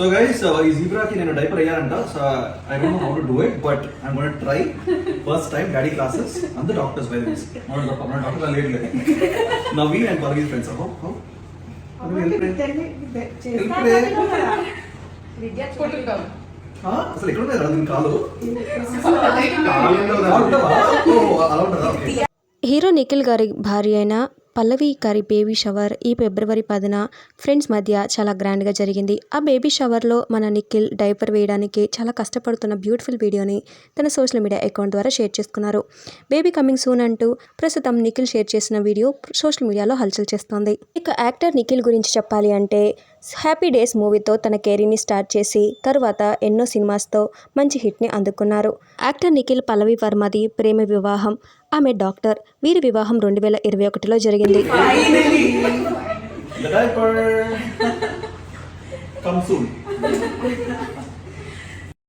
So guys ఈ జీబ్రాకి నేను diaper అయ్యానంట so I don't know how to do it but I gonna try first time daddy classes అంత doctors by this మన doctor మన doctor late లేదు Naveen and Parveen friends how how అసలు ఎక్కడ ఉంటుంది దీని కాలు కాలు అలా ఉంటుందా? హీరో నిఖిల్ గారి భార్య అయిన పల్లవి గారి బేబీ షవర్ ఈ ఫిబ్రవరి పదిన ఫ్రెండ్స్ మధ్య చాలా గ్రాండ్గా జరిగింది. ఆ బేబీ షవర్లో మన నిఖిల్ డైపర్ వేయడానికి చాలా కష్టపడుతున్న బ్యూటిఫుల్ వీడియోని తన సోషల్ మీడియా అకౌంట్ ద్వారా షేర్ చేసుకున్నారు. బేబీ కమింగ్ సూన్ అంటూ ప్రస్తుతం నిఖిల్ షేర్ చేసిన వీడియో సోషల్ మీడియాలో హల్చల్ చేస్తోంది. ఇక యాక్టర్ నిఖిల్ గురించి చెప్పాలి అంటే హ్యాపీ డేస్ మూవీతో తన కెరీర్ని స్టార్ట్ చేసి తరువాత ఎన్నో సినిమాస్తో మంచి హిట్ని అందుకున్నారు. యాక్టర్ నిఖిల్ పల్లవి వర్మది ప్రేమ వివాహం. ఆమె డాక్టర్. వీరి వివాహం రెండు వేల ఇరవై ఒకటిలో జరిగింది. Come soon.